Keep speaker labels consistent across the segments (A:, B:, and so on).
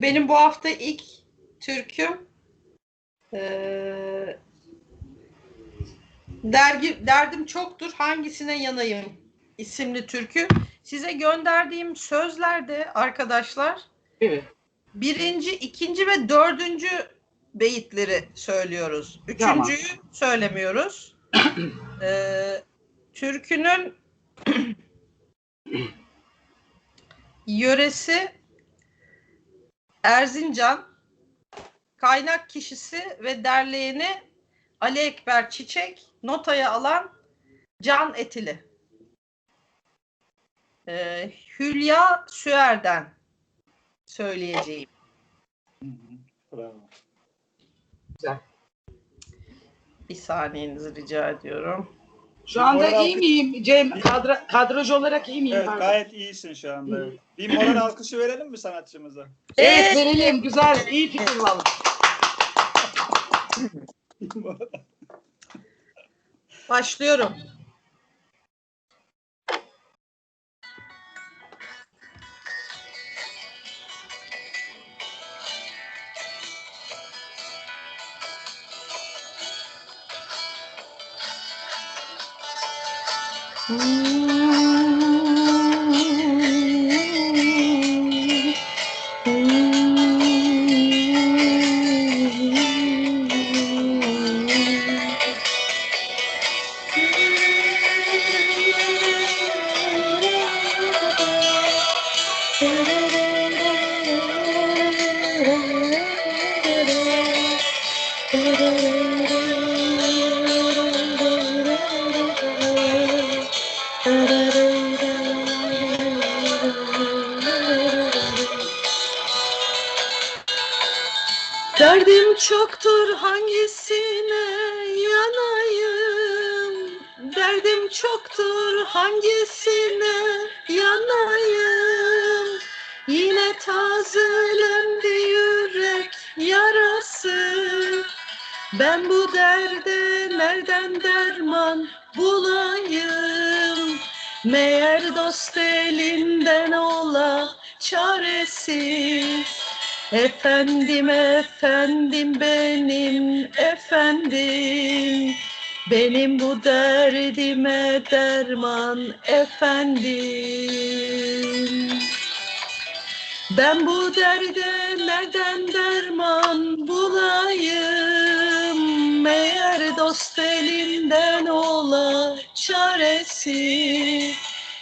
A: Benim bu hafta ilk türküm eee, dergi derdim çoktur hangisine yanayım isimli türkü. Size gönderdiğim sözlerde arkadaşlar
B: Evet.
A: birinci, ikinci ve dördüncü beyitleri söylüyoruz. Üçüncüyü söylemiyoruz. Ee, türkünün yöresi Erzincan, kaynak kişisi ve derleyeni Ali Ekber Çiçek, notaya alan Can Etili. Ee, Hülya Süer'den söyleyeceğim.
C: Bravo.
B: Güzel.
A: Bir saniyenizi rica ediyorum.
B: Şu anda
C: Moral
B: iyi
C: alkış-
B: miyim Cem? Kadra, kadraj olarak iyi miyim?
C: Evet
B: pardon?
C: gayet iyisin şu anda. Bir moral alkışı verelim mi sanatçımıza?
B: Evet verelim. Güzel. iyi fikir valla.
A: Başlıyorum. Mm-hmm. Derdim çoktur hangisine yanayım? Derdim çoktur hangisine yanayım? Yine tazelendi yürek yarası. Ben bu derde nereden derman bulayım? Meğer dost elinden ola çaresiz Efendim efendim benim efendim. Benim bu derdime derman efendim. Ben bu derde nereden derman bulayım? Meğer dost elinden ola çaresi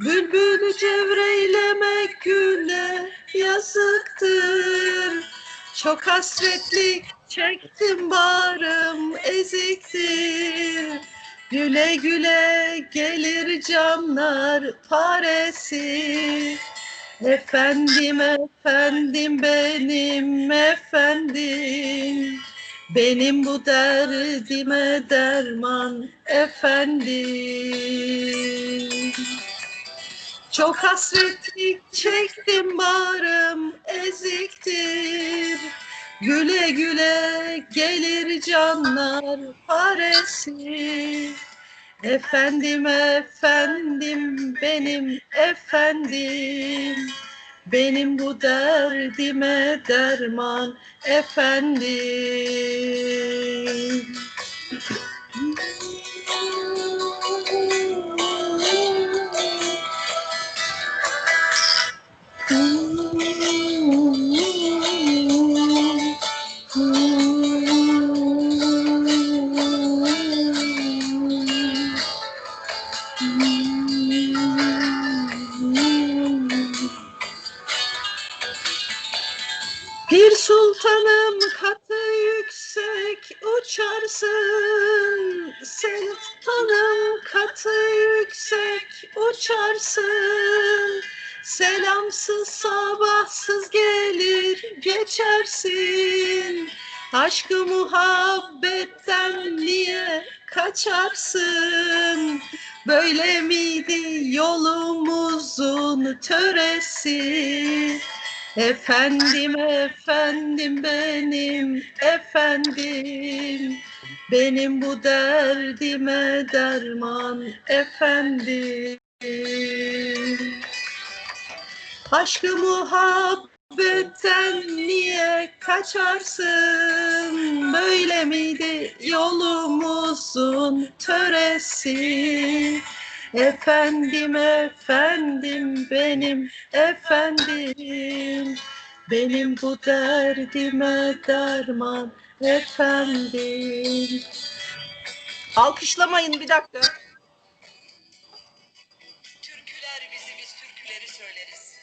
A: naziktir Bülbül cevreylemek güle yazıktır. Çok hasretlik çektim barım eziktir. Güle güle gelir canlar paresi. Efendim efendim benim efendim. Benim bu derdime derman efendim Çok hasretlik çektim barım eziktir. Güle güle gelir canlar paresi Efendim efendim benim efendim. Benim bu derdime derman efendim. uçarsın. Sen tanım katı yüksek uçarsın. Selamsız sabahsız gelir geçersin. Aşkı muhabbetten niye kaçarsın? Böyle miydi yolumuzun töresi? Efendim efendim benim efendim. Benim bu derdime derman efendim. Aşkı muhabbetten niye kaçarsın? Böyle miydi yolumuzun töresi Efendim efendim benim efendim Benim bu derdime derman efendim Alkışlamayın bir dakika.
D: Türküler bizi biz türküleri söyleriz.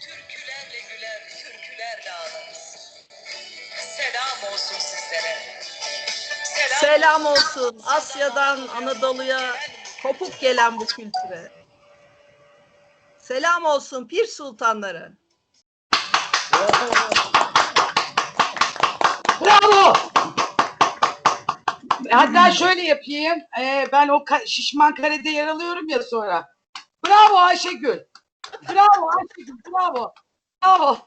D: Türkülerle güler, türkülerle ağlarız. Selam olsun sizlere.
A: Selam olsun Asya'dan Anadolu'ya kopuk gelen bu kültüre. Selam olsun pir sultanları.
B: Bravo. Hatta şöyle yapayım. Ee, ben o ka- şişman karede yer alıyorum ya sonra. Bravo Ayşegül. Bravo Ayşegül. Bravo. Bravo.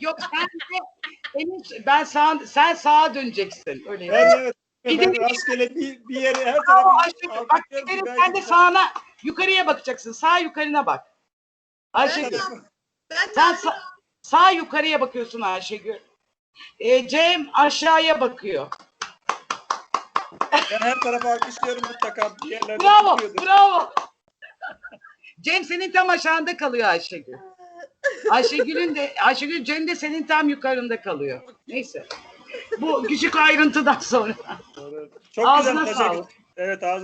B: Yok sen de ben sağ, sen sağa döneceksin. Öyle
C: Ben evet.
B: Bir de-
C: rastgele bir, bir yere her
B: Ayşegül. Bak
C: belki
B: sen de sağına yukarıya bakacaksın. Sağ yukarına bak. Ayşegül.
A: Ben
B: Sen sa- sağ yukarıya bakıyorsun Ayşegül. Ee, Cem aşağıya bakıyor.
C: Ben her tarafa alkışlıyorum mutlaka. Bir yerlerde
B: Bravo,
C: tutuyordur.
B: bravo. Cem senin tam aşağında kalıyor Ayşegül. Ayşegül'ün de Ayşegül Cem de senin tam yukarında kalıyor. Neyse. Bu küçük ayrıntıdan sonra.
C: Çok
B: Ağzına
C: güzel.
B: sağlık.
C: Evet ağzına